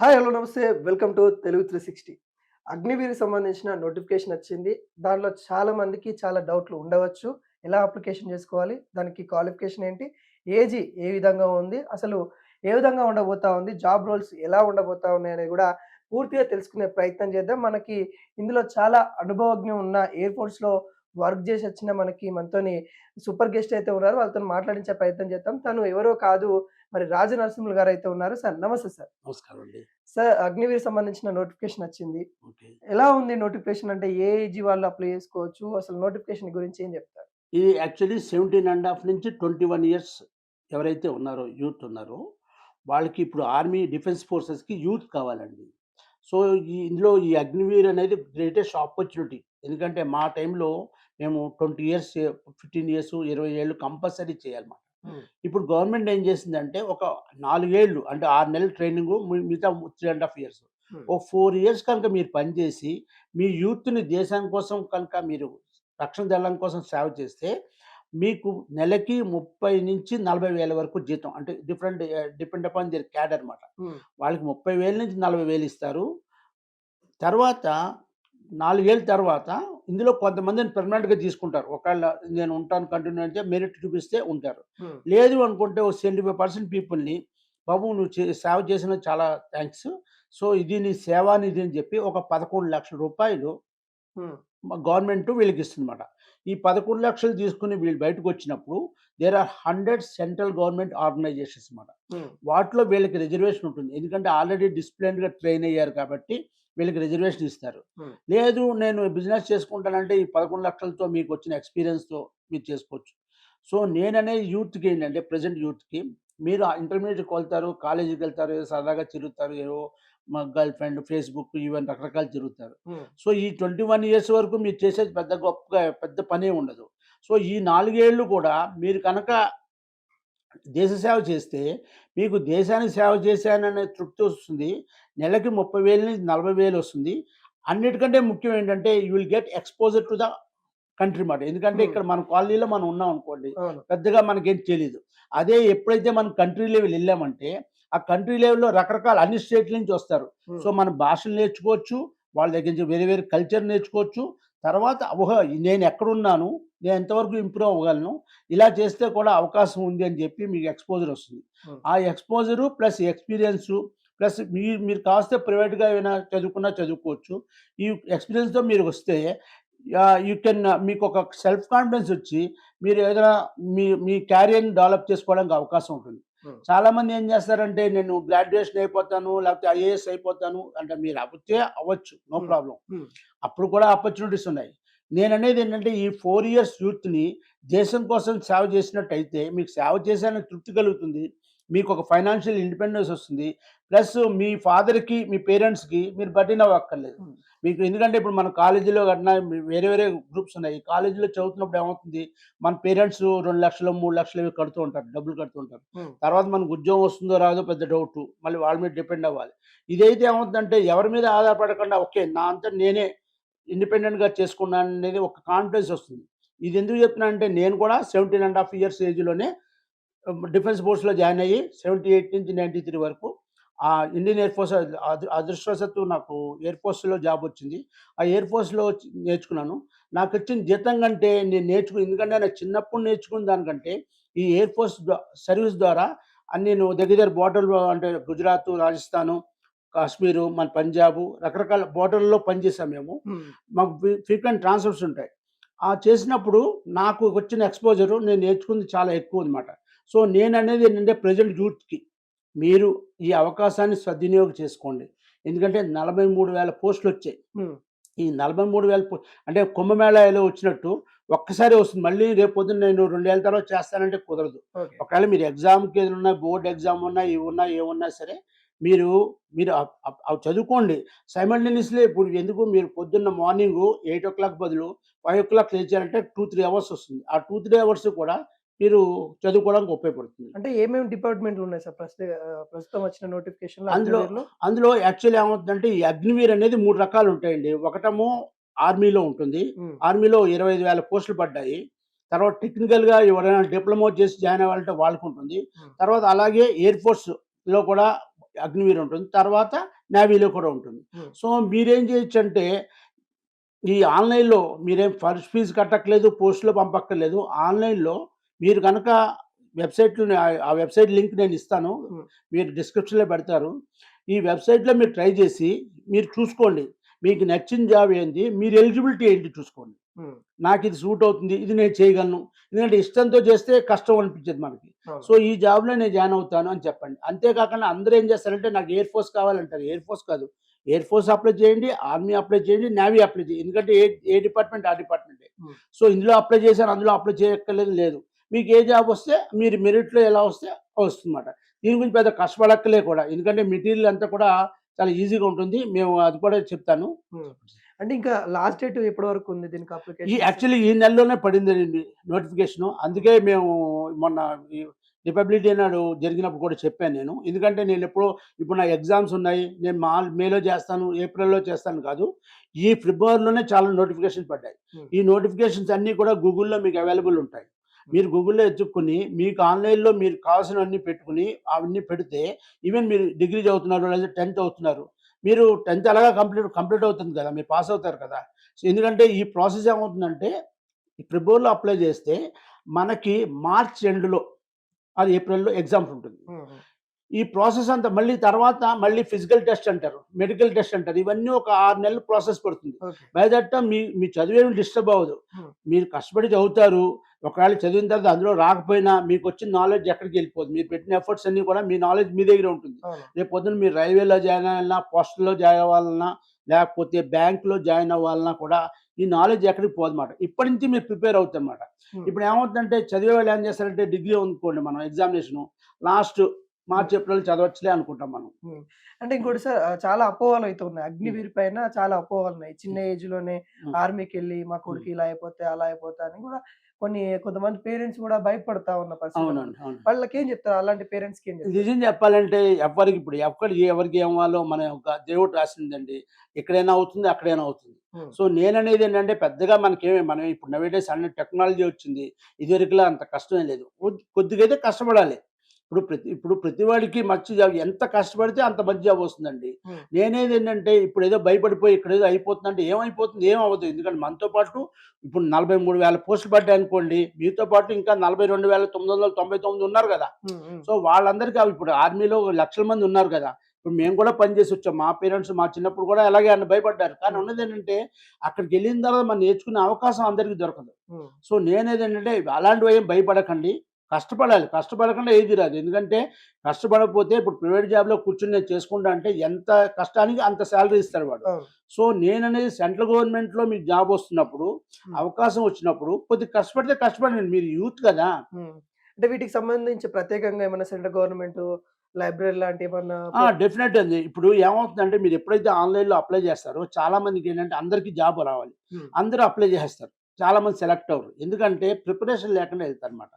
Hi hello నమస్తే. Welcome to Telugu three sixty. అగ్నివీరికి సంబంధించిన notification వచ్చింది. దాంట్లో చాలా మందికి చాలా డౌట్లు ఉండవచ్చు. ఎలా అప్లికేషన్ చేసుకోవాలి? దానికి క్వాలిఫికేషన్ ఏంటి? ఏజీ ఏ విధంగా ఉంది? అసలు ఏ విధంగా ఉండబోతా ఉంది? జాబ్ రోల్స్ ఎలా ఉండబోతా ఉన్నాయి అనేది కూడా పూర్తిగా తెలుసుకునే ప్రయత్నం చేద్దాం. మనకి ఇందులో చాలా అనుభవజ్ఞం ఉన్న ఎయిర్ ఫోర్స్లో వర్క్ చేసి వచ్చిన మనకి మనతోని సూపర్ గెస్ట్ అయితే ఉన్నారు. వాళ్ళతో మాట్లాడించే ప్రయత్నం చేద్దాం. తను ఎవరో కాదు. మరి రాజ నరసింహులు గారు అయితే ఉన్నారు సార్ నమస్తే సార్. నమస్కారం అండి. సార్ అగ్నివీర్ సంబంధించిన నోటిఫికేషన్ వచ్చింది. ఓకే. ఎలా ఉంది నోటిఫికేషన్? అంటే ఏ ఏజీ వాళ్ళు అప్లై చేసుకోవచ్చు? అసలు నోటిఫికేషన్ గురించి ఏం చెప్తారు? ఇది యాక్చువల్లీ సెవెంటీన్ అండ్ హాఫ్ నుంచి ట్వంటీ వన్ ఇయర్స్ ఎవరైతే ఉన్నారో యూత్ ఉన్నారో వాళ్ళకి ఇప్పుడు ఆర్మీ డిఫెన్స్ ఫోర్సెస్కి యూత్ కావాలండి. సో ఈ ఇందులో ఈ అగ్నివీర్ అనేది గ్రేటెస్ట్ ఆపర్చునిటీ. ఎందుకంటే మా టైంలో మేము ట్వంటీ ఇయర్స్ ఫిఫ్టీన్ ఇయర్స్ ఇరవై ఏళ్ళు కంపల్సరీ చేయాలన్నమాట. ఇప్పుడు గవర్నమెంట్ ఏం చేసిందంటే ఒక నాలుగేళ్ళు అంటే ఆరు నెలల ట్రైనింగ్ మిగతా త్రీ అండ్ హాఫ్ ఇయర్స్. ఓ ఫోర్ ఇయర్స్ కనుక మీరు పనిచేసి మీ యూత్ని దేశం కోసం కనుక మీరు రక్షణ దళం కోసం సేవ చేస్తే మీకు నెలకి ముప్పై నుంచి నలభై వేల వరకు జీతం అంటే డిఫరెంట్ డిపెండ్ అపాన్ దిర్ అనమాట వాళ్ళకి ముప్పై వేల నుంచి నలభై వేలు ఇస్తారు. తర్వాత నాలుగేళ్ళ తర్వాత ఇందులో కొంతమందిని పెర్మనెంట్గా తీసుకుంటారు. ఒకవేళ నేను ఉంటాను కంటిన్యూ అంటే మెరిట్ చూపిస్తే ఉంటారు. లేదు అనుకుంటే ఓ సెవెంటీ ఫైవ్ పర్సెంట్ పీపుల్ని బాబు నువ్వు చే- సేవ చేసిన చాలా థ్యాంక్స్ సో ఇది నీ సేవా నిధి అని చెప్పి ఒక పదకొండు లక్షల రూపాయలు గవర్నమెంట్ వీళ్ళకి ఇస్తుందన్నమాట. ఈ పదకొండు లక్షలు తీసుకుని వీళ్ళు బయటకు వచ్చినప్పుడు there are hundred central government organisations అన్నమాట వాటిలో వీళ్ళకి రిజర్వేషన్ ఉంటుంది. ఎందుకంటే ఆల్రెడీ డిసిప్లిన్గా ట్రైన్ అయ్యారు కాబట్టి వీళ్ళకి రిజర్వేషన్ ఇస్తారు. లేదు నేను బిజినెస్ చేసుకుంటానంటే ఈ పదకొండు లక్షలతో మీకు వచ్చిన ఎక్స్పీరియన్స్తో మీరు చేసుకోవచ్చు. సో నేననే యూత్కి ఏంటంటే ప్రజెంట్ యూత్కి మీరు ఇంటర్మీడియట్కి వెళ్తారు కాలేజీకి వెళ్తారు ఏదో సరదాగా తిరుగుతారు ఏవో మా గర్ల్ ఫ్రెండ్ ఫేస్బుక్ ఈవెన్ రకరకాలు తిరుగుతారు సో ఈ ట్వంటీ వన్ ఇయర్స్ వరకు మీరు చేసేది పెద్ద గొప్పగా పెద్ద పనే ఉండదు. సో ఈ నాలుగేళ్ళు కూడా మీరు కనుక దేశ సేవ చేస్తే మీకు దేశానికి సేవ చేశాననే తృప్తి వస్తుంది. నెలకి ముప్పై వేలు నుంచి నలభై వేలు వస్తుంది. అన్నిటికంటే ముఖ్యం ఏంటంటే you will get exposure to the country మాట. ఎందుకంటే. ఇక్కడ మన కాలనీలో మనం ఉన్నాం అనుకోండి పెద్దగా మనకేం తెలియదు అదే ఎప్పుడైతే మనం కంట్రీ లెవెల్ వెళ్ళామంటే ఆ కంట్రీ లెవెల్లో రకరకాల అన్ని స్టేట్ల నుంచి వస్తారు. సో మన భాషలు నేర్చుకోవచ్చు వాళ్ళ దగ్గర నుంచి వేరే వేరే కల్చర్ నేర్చుకోవచ్చు తర్వాత ఓహో నేను ఎక్కడున్నాను నేను ఎంతవరకు ఇంప్రూవ్ అవ్వగలను ఇలా చేస్తే కూడా అవకాశం ఉంది అని చెప్పి మీకు ఎక్స్పోజర్ వస్తుంది. ఆ ఎక్స్పోజరు ప్లస్ ఎక్స్పీరియన్సు ప్లస్ మీరు మీరు కాస్తే ప్రైవేట్గా ఏమైనా చదువుకున్నా చదువుకోవచ్చు ఈ ఎక్స్పీరియన్స్తో మీరు వస్తే యూ కెన్ మీకు ఒక సెల్ఫ్ కాన్ఫిడెన్స్ వచ్చి మీరు ఏదైనా మీ మీ క్యారియర్ని డెవలప్ చేసుకోవడానికి అవకాశం ఉంటుంది Hmm. చాలా మంది ఏం చేస్తారంటే నేను గ్రాడ్యుయేషన్ అయిపోతాను లేకపోతే ఐఏఎస్ అయిపోతాను అంటే మీరు అవ్వచ్చే అవ్వచ్చు నో Hmm. Problem Hmm. అప్పుడు కూడా ఆపర్చునిటీస్ ఉన్నాయి నేను అనేది ఏంటంటే ఈ ఫోర్ ఇయర్స్ యూత్ని దేశం కోసం సేవ చేసినట్టయితే మీకు సేవ చేసానికి తృప్తి కలుగుతుంది మీకు ఒక ఫైనాన్షియల్ ఇండిపెండెన్స్ వస్తుంది. ప్లస్ మీ ఫాదర్కి మీ పేరెంట్స్కి మీరు బట్టిన అవ్వక్కర్లేదు Hmm. మీకు ఎందుకంటే ఇప్పుడు మన కాలేజీలో కన్నా వేరే వేరే గ్రూప్స్ ఉన్నాయి. కాలేజీలో చదువుతున్నప్పుడు ఏమవుతుంది? మన పేరెంట్స్ రెండు లక్షలు మూడు లక్షలు ఇవి కడుతూ ఉంటారు. డబ్బులు కడుతూ ఉంటారు. తర్వాత మనకు ఉద్యోగం వస్తుందో రాదో పెద్ద డౌట్ మళ్ళీ వాళ్ళ మీద డిపెండ్ అవ్వాలి. ఇదైతే ఏమవుతుందంటే ఎవరి మీద ఆధారపడకుండా ఓకే నా అంతా నేనే ఇండిపెండెంట్గా చేసుకున్నాను అనేది ఒక కాన్ఫిడెన్స్ వస్తుంది. ఇది ఎందుకు చెప్తున్నా అంటే నేను కూడా సెవెంటీన్ అండ్ హాఫ్ ఇయర్స్ ఏజ్లోనే డిఫెన్స్ ఫోర్స్లో జాయిన్ అయ్యి సెవెంటీ ఎయిట్ నుంచి నైంటీ త్రీ వరకు ఆ ఇండియన్ ఎయిర్ ఫోర్స్ అదృ- అదృష్టవశాత్తు నాకు ఎయిర్ ఫోర్స్లో జాబ్ వచ్చింది. ఆ ఎయిర్ ఫోర్స్లో నేర్చుకున్నాను. నాకు వచ్చిన జీతం కంటే నేను నేర్చుకుని ఎందుకంటే నాకు చిన్నప్పుడు నేర్చుకున్న దానికంటే ఈ ఎయిర్ ఫోర్స్ సర్వీస్ ద్వారా నేను దగ్గర దగ్గర బోర్డర్ అంటే గుజరాత్ రాజస్థాను కాశ్మీరు మన పంజాబ్ రకరకాల బోర్డర్లో పనిచేసాం మేము. మాకు ఫ్రీక్వెంట్ ట్రాన్స్ఫర్స్ ఉంటాయి. ఆ చేసినప్పుడు నాకు వచ్చిన ఎక్స్పోజరు నేను నేర్చుకుంది చాలా ఎక్కువ అనమాట సో నేను అనేది ఏంటంటే ప్రజెంట్ యూత్కి మీరు ఈ అవకాశాన్ని సద్వినియోగం చేసుకోండి. ఎందుకంటే నలభై మూడు వేల పోస్టులు వచ్చాయి. ఈ నలభై మూడు వేల అంటే కుంభమేళాలో వచ్చినట్టు ఒక్కసారి వస్తుంది. మళ్ళీ రేపు పొద్దున్న నేను రెండేళ్ళ తర్వాత చేస్తానంటే కుదరదు. ఒకవేళ మీరు ఎగ్జామ్కి ఏదైనా ఉన్నా బోర్డ్ ఎగ్జామ్ ఉన్నా ఇవి ఉన్నా ఏమున్నా సరే మీరు మీరు అవి చదువుకోండి. సైమల్టేనియస్లీ ఇప్పుడు ఎందుకు మీరు పొద్దున్న మార్నింగ్ ఎయిట్ ఓ క్లాక్ బదులు ఫైవ్ ఓ క్లాక్ లేచారంటే టూ త్రీ అవర్స్ వస్తుంది. ఆ టూ త్రీ అవర్స్ కూడా మీరు చదువుకోవడానికి ఉపయోగపడుతుంది. అంటే ఏమేమి డిపార్ట్మెంట్లు ఉన్నాయి సార్? ప్రస్తుత వచ్చిన నోటిఫికేషన్ అందులో అందులో యాక్చువల్లీ ఏమవుతుందంటే ఈ అగ్నివీర్ అనేది మూడు రకాలు ఉంటాయండి. ఒకటేమో ఆర్మీలో ఉంటుంది. ఆర్మీలో ఇరవై ఐదు వేల పోస్టులు పడ్డాయి. తర్వాత టెక్నికల్గా ఎవరైనా డిప్లొమా చేసి జాయిన్ అవ్వాలంటే వాళ్ళకు ఉంటుంది. తర్వాత అలాగే ఎయిర్ ఫోర్స్లో కూడా అగ్నివీర్ ఉంటుంది. తర్వాత నేవీలో కూడా ఉంటుంది. సో మీరేం చేయొచ్చు అంటే ఈ ఆన్లైన్లో మీరేం ఫస్ట్ ఫీజు కట్టక్కలేదు పోస్ట్లో పంపక్కర్లేదు. ఆన్లైన్లో మీరు కనుక వెబ్సైట్లో ఆ వెబ్సైట్ లింక్ నేను ఇస్తాను. మీరు డిస్క్రిప్షన్లో పెడతారు. ఈ వెబ్సైట్లో మీరు ట్రై చేసి మీరు చూసుకోండి. మీకు నచ్చిన జాబ్ ఏంటి మీరు ఎలిజిబిలిటీ ఏంటి చూసుకోండి. నాకు ఇది సూట్ అవుతుంది. ఇది నేను చేయగలను. ఎందుకంటే ఇష్టంతో చేస్తే కష్టం అనిపించదు మనకి. సో ఈ జాబ్లో నేను జాయిన్ అవుతాను అని చెప్పండి. అంతేకాకుండా అందరూ ఏం చేస్తారంటే నాకు ఎయిర్ ఫోర్స్ కావాలంటారు. ఎయిర్ ఫోర్స్ కాదు. ఎయిర్ ఫోర్స్ అప్లై చేయండి ఆర్మీ అప్లై చేయండి నేవీ అప్లై చేయండి. ఎందుకంటే ఏ ఏ డిపార్ట్మెంట్ ఆ డిపార్ట్మెంటే. సో ఇందులో అప్లై చేశాను అందులో అప్లై చేయక్కర్లేదు లేదు. మీకు ఏ జాబ్ వస్తే మీరు మెరిట్లో ఎలా వస్తే వస్తుందన్నమాట. దీని గురించి పెద్ద కష్టపడక్కలే కూడా. ఎందుకంటే మెటీరియల్ అంతా కూడా చాలా ఈజీగా ఉంటుంది. మేము అది కూడా చెప్తాను. అంటే ఇంకా లాస్ట్ డేట్ ఎప్పటి వరకు ఉంది దీనికి ఈ అప్లికేషన్ యాక్చువల్లీ ఈ నెలలోనే పడింది నోటిఫికేషన్ అందుకే మేము మొన్న ఈ రిపబ్లిక్ డే నాడు జరిగినప్పుడు కూడా చెప్పాను నేను. ఎందుకంటే నేను ఎప్పుడో ఇప్పుడు నా ఎగ్జామ్స్ ఉన్నాయి. నేను మా మేలో చేస్తాను ఏప్రిల్లో చేస్తాను కాదు. ఈ ఫిబ్రవరిలోనే చాలా నోటిఫికేషన్ పడ్డాయి. ఈ నోటిఫికేషన్స్ అన్నీ కూడా గూగుల్లో మీకు అవైలబుల్ ఉంటాయి. మీరు గూగుల్లో ఎత్తుక్కుని మీకు ఆన్లైన్లో మీరు కావాల్సినవన్నీ పెట్టుకుని అవన్నీ పెడితే ఈవెన్ మీరు డిగ్రీ చదువుతున్నారు లేదా టెన్త్ అవుతున్నారు మీరు టెన్త్ అలాగా కంప్లీట్ కంప్లీట్ అవుతుంది కదా మీరు పాస్ అవుతారు కదా. సో ఎందుకంటే ఈ ప్రాసెస్ ఏమవుతుందంటే ఈ ఫిబ్రవరిలో అప్లై చేస్తే మనకి మార్చ్ ఎండ్లో అది ఏప్రిల్లో ఎగ్జామ్స్ ఉంటుంది. ఈ ప్రాసెస్ అంతా మళ్ళీ తర్వాత మళ్ళీ ఫిజికల్ టెస్ట్ అంటారు మెడికల్ టెస్ట్ అంటారు. ఇవన్నీ ఒక ఆరు నెలలు ప్రాసెస్ పడుతుంది. ఓకే. బై దట్ టైం మీ మీ చదివేమి డిస్టర్బ్ అవ్వదు. మీరు కష్టపడి చదువుతారు ఒకవేళ చదివిన తర్వాత అందులో రాకపోయినా మీకు వచ్చిన నాలెడ్జ్ ఎక్కడికి వెళ్ళిపోదు. మీరు పెట్టిన ఎఫర్ట్స్ అన్ని కూడా మీ నాలెడ్జ్ మీ దగ్గర ఉంటుంది. రేపు పొద్దున్న మీరు రైల్వేలో జాయిన్ అవ్వాలన్నా పోస్టల్లో జాయిన్ అవ్వాలన్నా లేకపోతే బ్యాంకులో జాయిన్ అవ్వాలన్నా కూడా ఈ నాలెడ్జ్ ఎక్కడికి పోదన్నమాట. ఇప్పటి నుంచి మీరు ప్రిపేర్ అవుతారన్నమాట. ఇప్పుడు ఏమవుతుందంటే చదివే వాళ్ళు ఏం చేస్తారంటే డిగ్రీ ఉందుకోండి మనం ఎగ్జామినేషన్ లాస్ట్ మార్చ్ ఏప్రిల్ చదవచ్చులే అనుకుంటాం మనం. అంటే ఇంకోటి సార్ చాలా అపోహలు అయితే ఉన్నాయి. అగ్నివీర్ పైన చాలా అపోహలు ఉన్నాయి. చిన్న ఏజ్లోనే. ఆర్మీకి వెళ్ళి మా కొడుకు ఇలా అయిపోతే అలా అయిపోతే అని కూడా కొన్ని కొంతమంది పేరెంట్స్ కూడా భయపడతా ఉన్న పరిస్థితి వాళ్ళకి ఏం చెప్తారు? అలాంటి పేరెంట్స్కి నిజం చెప్పాలంటే ఎవరికి ఇప్పుడు ఎక్కడికి ఎవరికి ఏమవ్వాలో మన యొక్క దేవుడు రాసిందండి. ఎక్కడైనా అవుతుంది అక్కడైనా అవుతుంది. సో నేననేది ఏంటంటే పెద్దగా మనకేమి మనం ఇప్పుడు నవేడేస్ అన్ని టెక్నాలజీ వచ్చింది. ఇదివరకులా అంత కష్టమే లేదు. కొద్ది- కొద్దిగా అయితే కష్టపడాలి. ఇప్పుడు ప్రతి ఇప్పుడు ప్రతి వాడికి మంచి జాబ్ ఎంత కష్టపడితే అంత మంచి జాబ్ వస్తుందండి. నేనేది ఏంటంటే ఇప్పుడు ఏదో భయపడిపోయి ఇక్కడ ఏదో అయిపోతుందంటే ఏమైపోతుంది? ఏం అవ్వదు. ఎందుకంటే మనతో పాటు ఇప్పుడు నలభై మూడు వేల పోస్టులు పడ్డాయి అనుకోండి మీతో పాటు ఇంకా నలభై రెండు వేల తొమ్మిది వందల తొంభై తొమ్మిది ఉన్నారు కదా. సో వాళ్ళందరికీ అవి ఇప్పుడు ఆర్మీలో లక్షల మంది ఉన్నారు కదా. ఇప్పుడు మేము కూడా పనిచేసి వచ్చాం. మా పేరెంట్స్ మా చిన్నప్పుడు కూడా అలాగే అన్న భయపడ్డారు. కానీ ఉన్నది ఏంటంటే అక్కడికి వెళ్ళిన తర్వాత మనం నేర్చుకునే అవకాశం అందరికీ దొరకదు. సో నేనేది ఏంటంటే అలాంటివి ఏం భయపడకండి. కష్టపడాలి. కష్టపడకుండా ఏది రాదు. ఎందుకంటే కష్టపడకపోతే ఇప్పుడు ప్రైవేట్ జాబ్లో కూర్చుని నేను చేసుకుంటా అంటే ఎంత కష్టానికి అంత శాలరీ ఇస్తాడు వాడు. సో నేననేది సెంట్రల్ గవర్నమెంట్లో మీకు జాబ్ వస్తున్నప్పుడు. అవకాశం వచ్చినప్పుడు కొద్దిగా కష్టపడితే కష్టపడండి. మీరు యూత్ కదా. అంటే వీటికి సంబంధించి ప్రత్యేకంగా ఏమైనా సెంట్రల్ గవర్నమెంట్ లైబ్రరీ లాంటి ఏమన్నా డెఫినెట్ అండి. ఇప్పుడు ఏమవుతుందంటే మీరు ఎప్పుడైతే ఆన్లైన్లో అప్లై చేస్తారో చాలా మందికి ఏంటంటే అందరికీ జాబ్ రావాలి. అందరూ అప్లై చేస్తారు చాలా మంది సెలెక్ట్ అవ్వరు. ఎందుకంటే ప్రిపరేషన్ లేకుండా వెళ్తారు అనమాట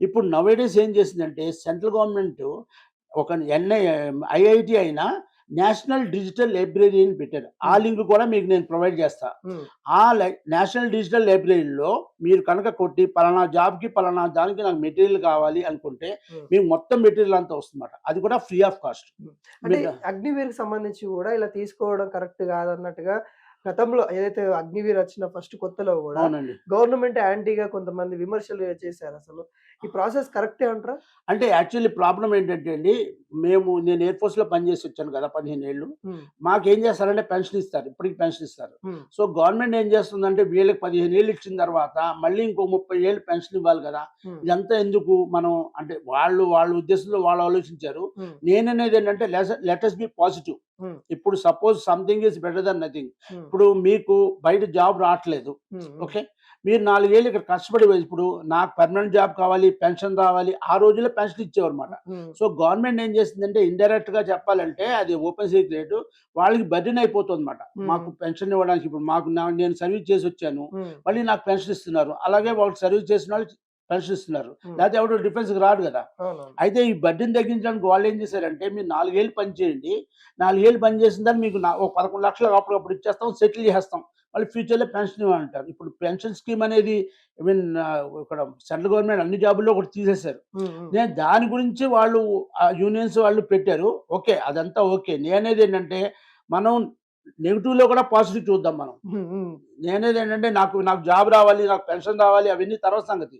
ఇప్పుడు నవేడేస్ ఏం చేసిందంటే సెంట్రల్ గవర్నమెంట్ ఒక ఎన్ఐ ఐఐటి అయినా నేషనల్ డిజిటల్ లైబ్రరీ అని పెట్టారు. ఆ. లింక్ కూడా మీకు నేను ప్రొవైడ్ చేస్తా. ఆ నేషనల్ డిజిటల్ లైబ్రరీలో మీరు కనుక కొట్టి పలానా జాబ్కి పలానా దానికి నాకు మెటీరియల్ కావాలి అనుకుంటే. మీకు మొత్తం మెటీరియల్ అంతా వస్తుందన్నమాట. అది కూడా ఫ్రీ ఆఫ్ కాస్ట్. అంటే అగ్నివీర్ సంబంధించి కూడా ఇలా తీసుకోవడం కరెక్ట్ కాదన్నట్టుగా గతంలో ఏదైతే అగ్నివీర్ వచ్చిన ఫస్ట్ కొత్తలో కూడా గవర్నమెంట్ యాంటీగా కొంతమంది విమర్శలు చేశారు అసలు. ఈ ప్రాసెస్ కరెక్టే అంటారా? అంటే యాక్చువల్లీ ప్రాబ్లం ఏంటంటే అండి మేము నేను ఎయిర్ ఫోర్స్లో పనిచేసి వచ్చాను కదా పదిహేను ఏళ్ళు. మాకేం చేస్తారంటే పెన్షన్ ఇస్తారు ఇప్పటికి పెన్షన్ ఇస్తారు. సో గవర్నమెంట్ ఏం చేస్తుందంటే వీళ్ళకి పదిహేను ఏళ్ళు ఇచ్చిన తర్వాత మళ్ళీ ఇంకో ముప్పై ఏళ్ళు పెన్షన్ ఇవ్వాలి కదా. ఇదంతా ఎందుకు మనం అంటే వాళ్ళు వాళ్ళ ఉద్దేశంలో వాళ్ళు ఆలోచించారు. నేననేది ఏంటంటే లెటర్స్ బి పాజిటివ్. ఇప్పుడు suppose something is better than nothing. ఇప్పుడు మీకు బయట జాబ్ రావట్లేదు. ఓకే? మీరు నాలుగేళ్ళు ఇక్కడ కష్టపడి ఇప్పుడు నాకు పర్మనెంట్ జాబ్ కావాలి పెన్షన్ రావాలి ఆ రోజుల్లో పెన్షన్ ఇచ్చేవారు అనమాట సో గవర్నమెంట్ ఏం చేసిందంటే ఇండైరెక్ట్గా చెప్పాలంటే అది ఓపెన్ సీక్రెట్ వాళ్ళకి బర్డెన్ అయిపోతుంది అనమాట. మాకు పెన్షన్ ఇవ్వడానికి ఇప్పుడు మాకు నేను సర్వీస్ చేసి వచ్చాను. మళ్ళీ నాకు పెన్షన్ ఇస్తున్నారు. అలాగే వాళ్ళకి సర్వీస్ చేసిన వాళ్ళు పెన్షన్ ఇస్తున్నారు ఉమ్, లేకపోతే ఎవరు డిఫెన్స్కి రాడు కదా. అయితే ఈ బడ్డీని తగ్గించడానికి వాళ్ళు ఏం చేశారంటే మీరు నాలుగేళ్ళు పని చేయండి. నాలుగేళ్ళు పని చేసిన దాన్ని మీకు ఒక పదకొండు లక్షలు అప్పటికప్పుడు ఇచ్చేస్తాం సెటిల్ చేసేస్తాం. మళ్ళీ ఫ్యూచర్లో పెన్షన్ ఇవ్వమంటారు ఇప్పుడు పెన్షన్ స్కీమ్ అనేది ఐ మీన్ ఇక్కడ సెంట్రల్ గవర్నమెంట్ అన్ని జాబుల్లో ఒకటి తీసేశారు. నేను దాని గురించి వాళ్ళు ఆ యూనియన్స్ వాళ్ళు పెట్టారు. ఓకే అదంతా ఓకే. నేనేది ఏంటంటే మనం నెగిటివ్లో కూడా పాజిటివ్ చూద్దాం మనం. నేనేది ఏంటంటే నాకు నాకు జాబ్ రావాలి నాకు పెన్షన్ రావాలి అవన్నీ తర్వాత సంగతి.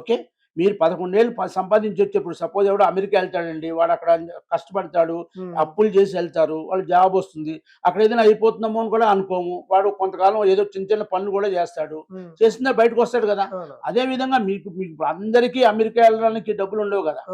ఓకే మీరు పదకొండేళ్ళు సంపాదించి వచ్చేప్పుడు సపోజ్ ఎవడో అమెరికా వెళ్తాడండి వాడు అక్కడ కష్టపడతాడు అప్పులు చేసి వెళ్తారు వాళ్ళు జాబ్ వస్తుంది. అక్కడ ఏదైనా అయిపోతున్నామో అని కూడా అనుకోము. వాడు కొంతకాలం ఏదో చిన్న చిన్న పనులు కూడా చేస్తాడు. చేసిందే బయటకు వస్తాడు కదా. అదే విధంగా మీకు మీకు అందరికీ అమెరికా వెళ్ళడానికి డబ్బులు ఉండవు కదా.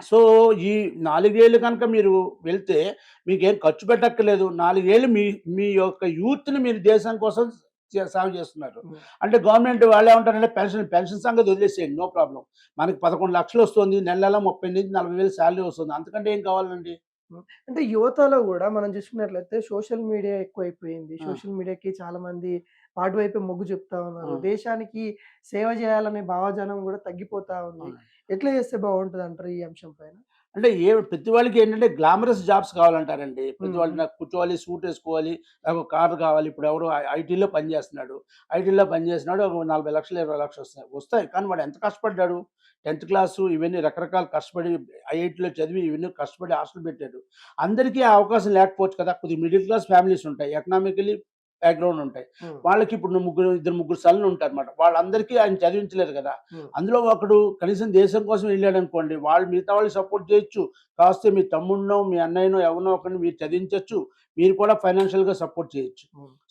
సో ఈ నాలుగేళ్ళు కనుక మీరు వెళ్తే మీకేం ఖర్చు పెట్టక్కర్లేదు. నాలుగేళ్ళు మీ మీ యొక్క యూత్ని మీరు దేశం కోసం సేవ చేస్తున్నారు. అంటే గవర్నమెంట్ వాళ్ళు ఏమంటారంటే పెన్షన్ పెన్షన్ సంగతి వదిలేసేయండి నో ప్రాబ్లం. మనకి పదకొండు లక్షలు వస్తుంది నెల నెల ముప్పై నుంచి నలభై వేలు శాలరీ వస్తుంది. అంతకంటే ఏం కావాలండి? అంటే యువతలో కూడా మనం చూసుకున్నట్లయితే సోషల్ మీడియా ఎక్కువైపోయింది. సోషల్ మీడియాకి చాలా మంది వాటి వైపే మొగ్గు చెప్తా ఉన్నారు. దేశానికి సేవ చేయాలనే భావజాలం కూడా తగ్గిపోతా ఉంది. ఎట్లా చేస్తే బాగుంటుంది అంటారు ఈ అంశం పైన? అంటే ఏ ప్రతి వాళ్ళకి ఏంటంటే గ్లామరస్ జాబ్స్ కావాలంటారండి. ప్రతి. వాళ్ళు నాకు కూర్చోవాలి సూట్ వేసుకోవాలి. నాకు కారు కావాలి. ఇప్పుడు ఎవరు ఐటీలో పని చేస్తున్నాడు. ఐటీలో పని చేస్తున్నాడు. ఒక నలభై లక్షలు ఇరవై లక్షలు వస్తాయి. వస్తాయి. కానీ వాడు ఎంత కష్టపడ్డాడు? టెన్త్ క్లాసు ఇవన్నీ రకరకాల కష్టపడి ఐఐటీలో చదివి ఇవన్నీ కష్టపడి హాస్టల్ పెట్టాడు. అందరికీ అవకాశం లేకపోవచ్చు కదా. కొద్దిగా మిడిల్ క్లాస్ ఫ్యామిలీస్ ఉంటాయి. ఎకనామికలీ బ్యాక్గ్రౌండ్ ఉంటాయి. వాళ్ళకి ఇప్పుడు ముగ్గురు ఇద్దరు ముగ్గురు సల్లు ఉంటారు అనమాట వాళ్ళందరికీ ఆయన చదివించలేరు కదా. అందులో ఒకడు కనీసం దేశం కోసం వెళ్ళాడు అనుకోండి వాళ్ళు మిగతా వాళ్ళు సపోర్ట్ చేయొచ్చు. కాస్తే మీ తమ్ముడినో మీ అన్నయ్యనో ఎవరినో ఒకరిని మీరు చదివించవచ్చు మీరు కూడా ఫైనాన్షియల్గా సపోర్ట్ చేయొచ్చు.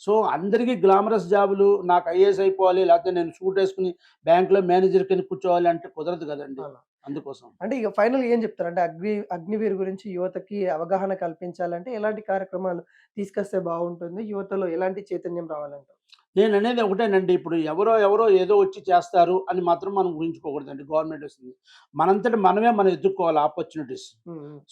సో అందరికీ గ్లామరస్ జాబులు నాకు ఐఏఎస్ అయిపోవాలి లేకపోతే నేను సూట్ వేసుకుని బ్యాంక్లో మేనేజర్ కింద కూర్చోవాలి అంటే కుదరదు కదండి. అందుకోసం. అంటే ఇక ఫైనల్ ఏం చెప్తారు అంటే అగ్ని అగ్నివీర్ గురించి యువతకి అవగాహన కల్పించాలంటే ఎలాంటి కార్యక్రమాలు తీసుకొస్తే బాగుంటుంది? యువతలో ఎలాంటి చైతన్యం రావాలంటారు? నేను అనేది ఒకటేనండి. ఇప్పుడు ఎవరో ఎవరో ఏదో వచ్చి చేస్తారు అని మాత్రం మనం ఊహించుకోకూడదండి. గవర్నమెంట్ వస్తుంది. మనంతటి మనమే మనం ఎదుర్కోవాలి ఆపర్చునిటీస్.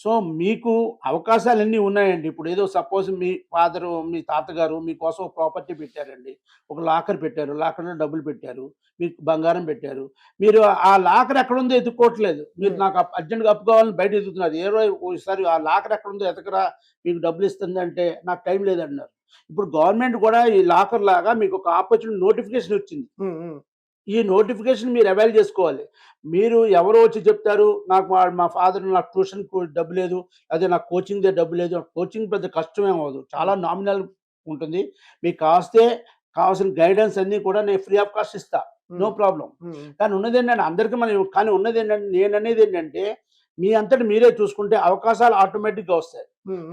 సో మీకు అవకాశాలన్నీ ఉన్నాయండి. ఇప్పుడు ఏదో సపోజ్ మీ ఫాదరు మీ తాతగారు మీకోసం ప్రాపర్టీ పెట్టారండి. ఒక లాకర్ పెట్టారు. లాకర్లో డబ్బులు పెట్టారు. మీకు బంగారం పెట్టారు. మీరు ఆ లాకర్ ఎక్కడ ఉందో ఎత్తుక్కోవట్లేదు మీరు. నాకు అర్జెంట్గా అప్పు కావాలని బయట ఎదుగుతున్నారు. ఏ రోజు ఒకసారి ఆ లాకర్ ఎక్కడ ఉందో ఎతకరా మీకు డబ్బులు ఇస్తుంది అంటే నాకు టైం లేదన్నారు. ఇప్పుడు గవర్నమెంట్ కూడా ఈ లాకర్ లాగా మీకు ఒక ఆపర్చునిటీ నోటిఫికేషన్ వచ్చింది. ఈ నోటిఫికేషన్ మీరు అవైల్ చేసుకోవాలి. మీరు ఎవరో వచ్చి చెప్తారు నాకు మా ఫాదర్ నాకు ట్యూషన్ డబ్బు లేదు అదే నాకు కోచింగ్ దే డబ్బు లేదు కోచింగ్ పెద్ద కష్టమేం అవ్వదు. చాలా నామినల్ ఉంటుంది. మీకు కాస్తే కావాల్సిన గైడెన్స్ అన్నీ కూడా నేను ఫ్రీ ఆఫ్ కాస్ట్ ఇస్తా. No problem. కానీ ఉన్నది ఏంటంటే అందరికీ మనం కానీ ఉన్నది ఏంటంటే నేను అనేది ఏంటంటే మీ అంతటి మీరే చూసుకుంటే అవకాశాలు ఆటోమేటిక్గా వస్తాయి.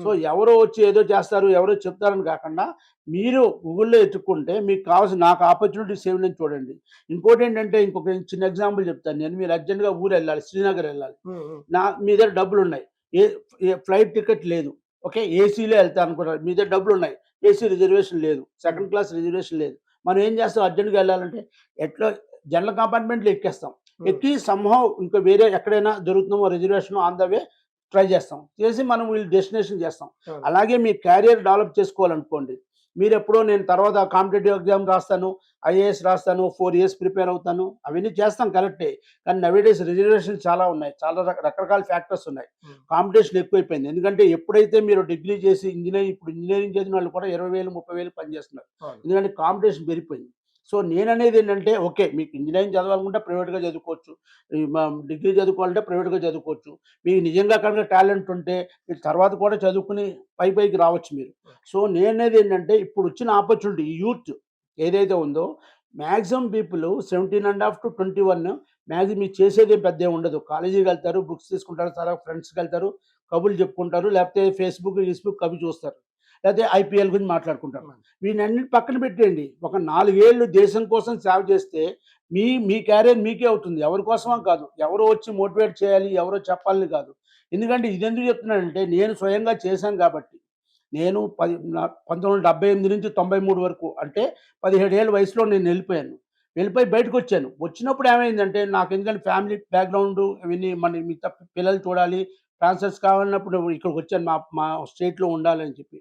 సో ఎవరో వచ్చి ఏదో చేస్తారు ఎవరో చెప్తారని కాకుండా మీరు గూగుల్లో ఎత్తుక్కుంటే మీకు కావాల్సిన నాకు ఆపర్చునిటీస్ ఏమి చూడండి. ఇంకోటి ఏంటంటే ఇంకొక చిన్న ఎగ్జాంపుల్ చెప్తాను. నేను మీరు అర్జెంట్గా ఊరు వెళ్ళాలి శ్రీనగర్ వెళ్ళాలి. నా మీ దగ్గర డబ్బులు ఉన్నాయి ఏ ఫ్లైట్ టికెట్ లేదు. ఓకే ఏసీలో వెళ్తాను అనుకుంటారు. మీ దగ్గర డబ్బులు ఉన్నాయి ఏసీ రిజర్వేషన్ లేదు. సెకండ్ క్లాస్ రిజర్వేషన్ లేదు. మనం ఏం చేస్తాం అర్జెంట్గా వెళ్ళాలంటే ఎట్లా జనరల్ కంపార్ట్మెంట్లో ఎక్కేస్తాం. ఎక్కి సంహం ఇంకా వేరే ఎక్కడైనా దొరుకుతుందో reservation on the way try చేస్తాం. చేసి మనం వీళ్ళు డెస్టినేషన్ చేస్తాం. అవును. అలాగే మీ క్యారియర్ డెవలప్ చేసుకోవాలనుకోండి. మీరు ఎప్పుడో నేను తర్వాత కాంపిటేటివ్ ఎగ్జామ్ రాస్తాను ఐఏఎస్ రాస్తాను ఫోర్ ఇయర్స్ ప్రిపేర్ అవుతాను అవన్నీ చేస్తాం కరెక్టే కానీ నవేడేస్ రిజర్వేషన్ చాలా ఉన్నాయి. చాలా రక- రకరకాల ఫ్యాక్టర్స్ ఉన్నాయి. Hmm. కాంపిటీషన్ ఎక్కువైపోయింది. ఎందుకంటే ఎప్పుడైతే మీరు డిగ్రీ చేసి ఇంజనీరింగ్ ఇప్పుడు ఇంజనీరింగ్ చదివిన వాళ్ళు కూడా ఇరవై వేలు ముప్పై వేలు పనిచేస్తున్నారు. ఎందుకంటే కాంపిటీషన్ పెరిగిపోయింది. సో నేను అనేది ఏంటంటే ఓకే మీకు ఇంజనీరింగ్ చదవాలనుకుంటే ప్రైవేట్గా చదువుకోవచ్చు. డిగ్రీ చదువుకోవాలంటే ప్రైవేట్గా చదువుకోవచ్చు. మీకు నిజంగా కనుక టాలెంట్ ఉంటే మీరు తర్వాత కూడా చదువుకుని పై పైకి రావచ్చు మీరు. సో నేను అనేది ఏంటంటే ఇప్పుడు వచ్చిన ఆపర్చునిటీ యూత్ ఏదైతే ఉందో maximum people seventeen and half to twenty one maximum మీరు చేసేది పెద్ద ఉండదు. కాలేజీకి వెళ్తారు బుక్స్ తీసుకుంటారు తర్వాత ఫ్రెండ్స్కి వెళ్తారు కబుర్లు చెప్పుకుంటారు లేకపోతే ఫేస్బుక్ ఫేస్బుక్ కవి చూస్తారు. లేకపోతే ఐపీఎల్ గురించి మాట్లాడుకుంటారు. వీటన్నిటి పక్కన పెట్టేయండి. ఒక నాలుగేళ్ళు దేశం కోసం సేవ చేస్తే మీ మీ క్యారియర్ మీకే అవుతుంది. ఎవరి కోసమో కాదు. ఎవరో వచ్చి మోటివేట్ చేయాలి ఎవరో చెప్పాలని కాదు. ఎందుకంటే ఇది ఎందుకు చెప్తున్నానంటే నేను స్వయంగా చేశాను కాబట్టి. నేను పది పంతొమ్మిది వందల డెబ్బై ఎనిమిది నుంచి తొంభై మూడు వరకు అంటే పదిహేడు ఏళ్ళ వయసులో నేను వెళ్ళిపోయాను. వెళ్ళిపోయి బయటకు వచ్చాను. వచ్చినప్పుడు ఏమైందంటే నాకు ఎందుకంటే ఫ్యామిలీ బ్యాక్గ్రౌండ్ ఇవన్నీ మన మిగతా పిల్లలు చూడాలి. ట్రాన్స్ఫర్స్ కావాలన్నప్పుడు ఇక్కడికి వచ్చాను. మా మా స్టేట్లో ఉండాలని చెప్పి.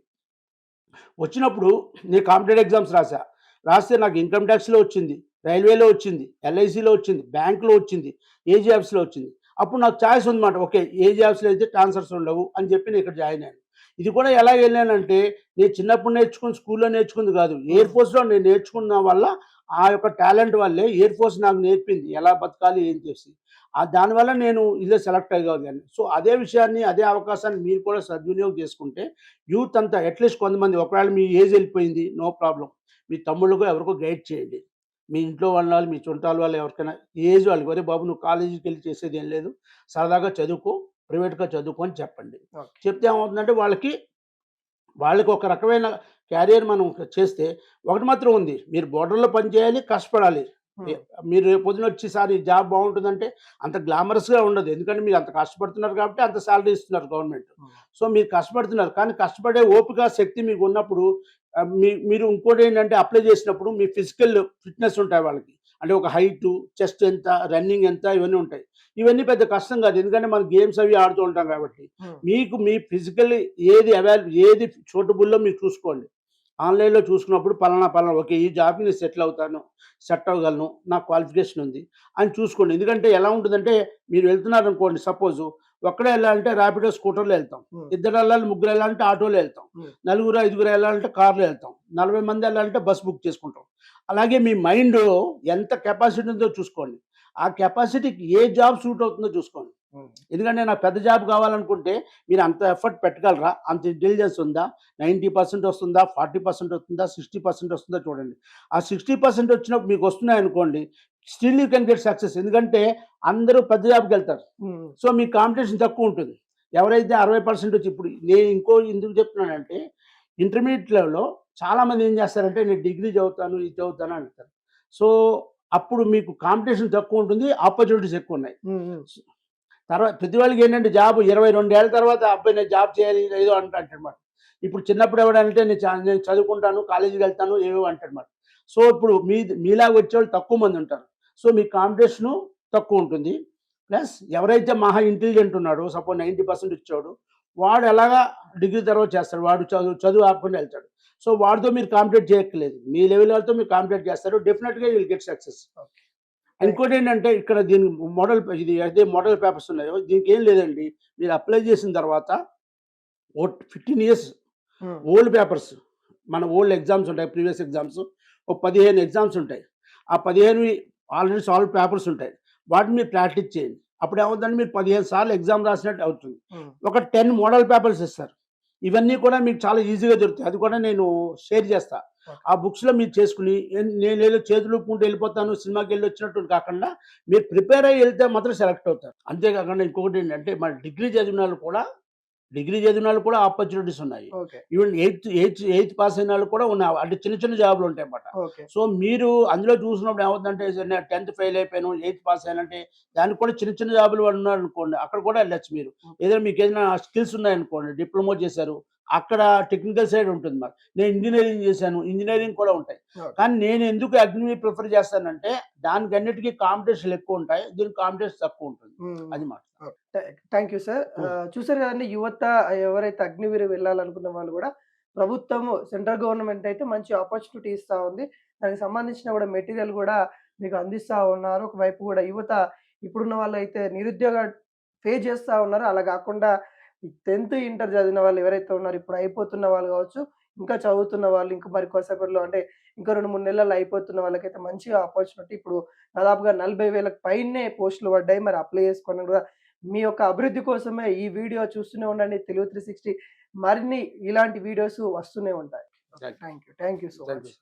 వచ్చినప్పుడు నేను కాంపిటేటివ్ ఎగ్జామ్స్ రాసా రాస్తే నాకు ఇన్కమ్ ట్యాక్స్లో వచ్చింది రైల్వేలో వచ్చింది ఎల్ఐసిలో వచ్చింది బ్యాంకులో వచ్చింది ఏజీ ఆఫీస్లో వచ్చింది. అప్పుడు నాకు ఛాయిస్ ఉందన్నమాట ఓకే ఏజీ ఆఫీస్లో అయితే ట్రాన్స్ఫర్స్ ఉండవు అని చెప్పి నేను ఇక్కడ జాయిన్ అయ్యాను. ఇది కూడా ఎలా వెళ్ళానంటే నేను చిన్నప్పుడు నేర్చుకుని స్కూల్లో నేర్చుకుంది కాదు ఎయిర్ ఫోర్స్లో నేను నేర్చుకున్న వల్ల ఆ యొక్క టాలెంట్ వల్లే ఎయిర్ ఫోర్స్ నాకు నేర్పింది ఎలా బతకాలి ఏం చేసి. దానివల్ల నేను ఇదే సెలెక్ట్ అయ్యగలిగాను. సో అదే విషయాన్ని అదే అవకాశాన్ని మీరు కూడా సద్వినియోగం చేసుకుంటే యూత్ అంతా అట్లీస్ట్ కొంతమంది ఒకవేళ మీ ఏజ్ వెళ్ళిపోయింది నో ప్రాబ్లం మీ తమ్ముళ్ళకు ఎవరికో గైడ్ చేయండి. మీ ఇంట్లో వాళ్ళు మీ చుట్టాల వాళ్ళు ఎవరికైనా ఏజ్ వాళ్ళకి ఒరే బాబు నువ్వు కాలేజీకి వెళ్ళి చేసేది ఏం లేదు. సరదాగా చదువుకో ప్రైవేట్గా చదువుకో అని చెప్పండి. చెప్తే ఏమవుతుందంటే వాళ్ళకి వాళ్ళకి ఒక రకమైన క్యారియర్ మనం చేస్తే ఒకటి మాత్రం ఉంది. మీరు బోర్డర్లో పనిచేయాలి కష్టపడాలి. మీరు రేపు పొద్దున వచ్చేసారి ఈ జాబ్ బాగుంటుందంటే అంత గ్లామరస్గా ఉండదు. ఎందుకంటే మీరు అంత కష్టపడుతున్నారు కాబట్టి అంత శాలరీ ఇస్తున్నారు గవర్నమెంట్. సో మీరు కష్టపడుతున్నారు. కానీ కష్టపడే ఓపిక శక్తి మీకు ఉన్నప్పుడు మీ మీరు ఇంకోటి ఏంటంటే అప్లై చేసినప్పుడు మీ ఫిజికల్ ఫిట్నెస్ ఉంటాయి వాళ్ళకి. అంటే ఒక హైట్ చెస్ట్ ఎంత రన్నింగ్ ఎంత ఇవన్నీ ఉంటాయి. ఇవన్నీ పెద్ద కష్టం కాదు. ఎందుకంటే మనం గేమ్స్ అవి ఆడుతూ ఉంటాం కాబట్టి. మీకు మీ ఫిజికల్ ఏది అవైలబుల్ ఏది చోటుబుల్లో మీరు చూసుకోండి. ఆన్లైన్లో చూసుకున్నప్పుడు పలానా పలానా ఓకే ఈ జాబ్కి నేను సెటిల్ అవుతాను సెట్ అవ్వగలను నా క్వాలిఫికేషన్ ఉంది అని చూసుకోండి. ఎందుకంటే ఎలా ఉంటుందంటే మీరు వెళ్తున్నారు అనుకోండి సపోజ్ ఒక్కడే వెళ్ళాలంటే ర్యాపిడో స్కూటర్లో వెళ్తాం. ఇద్దరు వెళ్ళాలి ముగ్గురు వెళ్ళాలంటే ఆటోలో వెళ్తాం. నలుగురు ఐదుగురు వెళ్ళాలంటే కార్లో వెళ్తాం. నలభై మంది వెళ్ళాలంటే బస్ బుక్ చేసుకుంటాం. అలాగే మీ మైండ్ ఎంత కెపాసిటీ ఉందో చూసుకోండి. ఆ కెపాసిటీకి ఏ జాబ్ సూట్ అవుతుందో చూసుకోండి. ఎందుకంటే నాకు పెద్ద జాబ్ కావాలనుకుంటే మీరు అంత ఎఫర్ట్ పెట్టగలరా? అంత ఇంటెలిజెన్స్ ఉందా నైంటీ పర్సెంట్ వస్తుందా? ఫార్టీ పర్సెంట్ వస్తుందా? సిక్స్టీ పర్సెంట్ వస్తుందా? చూడండి. ఆ సిక్స్టీ పర్సెంట్ వచ్చినప్పుడు మీకు వస్తున్నాయి అనుకోండి still you can get success. ఎందుకంటే అందరూ పెద్ద జాబ్కి వెళ్తారు. సో మీ కాంపిటీషన్ తక్కువ ఉంటుంది. ఎవరైతే అరవై పర్సెంట్ వచ్చి ఇప్పుడు నేను ఇంకో ఎందుకు చెప్తున్నానంటే ఇంటర్మీడియట్ లెవెల్లో చాలామంది ఏం చేస్తారంటే నేను డిగ్రీ చదువుతాను ఇది చదువుతాను అంటారు. సో అప్పుడు మీకు కాంపిటీషన్ తక్కువ ఉంటుంది ఆపర్చునిటీస్ ఎక్కువ ఉన్నాయి. తర్వాత ప్రతి వాళ్ళకి ఏంటంటే జాబ్ ఇరవై రెండేళ్ళ తర్వాత అబ్బాయి నేను జాబ్ చేయాలి ఏదో అంటాడనమాట ఇప్పుడు చిన్నప్పుడు ఎవడంటే నేను నేను చదువుకుంటాను కాలేజీకి వెళ్తాను ఏవో అంటాడనమాట సో ఇప్పుడు మీ మీలాగా వచ్చేవాళ్ళు తక్కువ మంది ఉంటారు. సో మీ కాంపిటీషను తక్కువ ఉంటుంది. ప్లస్ ఎవరైతే మహా ఇంటెలిజెంట్ ఉన్నాడో సపోజ్ నైంటీ పర్సెంట్ ఇచ్చాడు వాడు ఎలాగా డిగ్రీ తర్వాత చేస్తాడు వాడు చదువు చదువు ఆపకుండా వెళ్తాడు. సో వాడితో మీరు కాంపిటేట్ చేయక్కర్లేదు. మీ లెవెల్ వాళ్ళతో మీరు కాంపిటేట్ చేస్తారు డెఫినెట్గా విల్ గెట్ సక్సెస్. ఇంకోటి ఏంటంటే ఇక్కడ దీని మోడల్ ఇది అదే మోడల్ పేపర్స్ ఉన్నాయో. దీనికి ఏం లేదండి. మీరు అప్లై చేసిన తర్వాత ఓ ఫిఫ్టీన్ ఇయర్స్ ఓల్డ్ పేపర్స్ మన ఓల్డ్ ఎగ్జామ్స్ ఉంటాయి ప్రీవియస్ ఎగ్జామ్స్. ఒక పదిహేను ఎగ్జామ్స్ ఉంటాయి. ఆ పదిహేను ఆల్రెడీ సాల్వ్ పేపర్స్ ఉంటాయి. వాటిని మీరు ప్రాక్టీస్ చేయండి. అప్పుడు ఏమవుతుందంటే మీరు పదిహేను సార్లు ఎగ్జామ్ రాసినట్టు అవుతుంది. ఒక టెన్ మోడల్ పేపర్స్ ఇస్తారు. ఇవన్నీ కూడా మీకు చాలా ఈజీగా దొరుకుతాయి. అది కూడా నేను షేర్ చేస్తా. ఆ బుక్స్లో మీరు చేసుకుని నేను ఏదో చేతులు పూంటే వెళ్ళిపోతాను సినిమాకి వెళ్ళి వచ్చినట్టు కాకుండా మీరు ప్రిపేర్ అయ్యి వెళ్తే మాత్రం సెలెక్ట్ అవుతారు. అంతేకాకుండా ఇంకొకటి ఏంటంటే మన డిగ్రీ చదివిన వాళ్ళు కూడా డిగ్రీ చదివిన వాళ్ళు కూడా ఆపర్చునిటీస్ ఉన్నాయి. Even eighth eighth eighth pass అయిన వాళ్ళు కూడా ఉన్నాయి అంటే చిన్న చిన్న జాబ్లు ఉంటాయి అన్నమాట. సో మీరు అందులో చూసినప్పుడు ఏమవుతుందంటే నేను టెన్త్ ఫెయిల్ అయిపోయాను ఎయిత్ పాస్ అయ్యానంటే దానికి కూడా చిన్న చిన్న జాబులు వాళ్ళు ఉన్నారు అనుకోండి అక్కడ కూడా వెళ్ళచ్చు మీరు. ఏదైనా మీకు ఏదైనా స్కిల్స్ ఉన్నాయనుకోండి డిప్లొమా చేశారు అక్కడ టెక్నికల్ సైడ్ ఉంటుంది మరి నేను ఇంజనీరింగ్ చేశాను ఇంజనీరింగ్ కూడా ఉంటాయి. కానీ నేను ఎందుకు అగ్ని ప్రిఫర్ చేస్తానంటే దానికి అన్నిటికీ కాంపిటీషన్ ఎక్కువ ఉంటాయి దీనికి కాంపిటీషన్ తక్కువ ఉంటుంది. అది మాట. Thank you sir. చూసారు కదండి యువత ఎవరైతే అగ్నివీరు వెళ్ళాలనుకున్న వాళ్ళు కూడా ప్రభుత్వము సెంట్రల్ గవర్నమెంట్ అయితే మంచి ఆపర్చునిటీ ఇస్తా ఉంది. దానికి సంబంధించిన కూడా మెటీరియల్ కూడా మీకు అందిస్తా ఉన్నారు. ఒకవైపు కూడా యువత ఇప్పుడున్న వాళ్ళు అయితే నిరుద్యోగ ఫేస్ చేస్తూ ఉన్నారు. అలా కాకుండా టెన్త్ ఇంటర్ చదివిన వాళ్ళు ఎవరైతే ఉన్నారో ఇప్పుడు అయిపోతున్న వాళ్ళు కావచ్చు ఇంకా చదువుతున్న వాళ్ళు ఇంకా మరి కొద్దిసేపట్లో అంటే ఇంకా రెండు మూడు నెలల్లో అయిపోతున్న వాళ్ళకైతే మంచిగా ఆపర్చునిటీ ఇప్పుడు దాదాపుగా నలభై వేలకు పైనే పోస్టులు పడ్డాయి. మరి అప్లై చేసుకొని కూడా మీ యొక్క అభివృద్ధి కోసమే ఈ వీడియో చూస్తూనే ఉండండి. తెలుగు త్రీ సిక్స్టీ మరిన్ని ఇలాంటి వీడియోస్ వస్తూనే ఉంటాయి. Thank you thank you so much.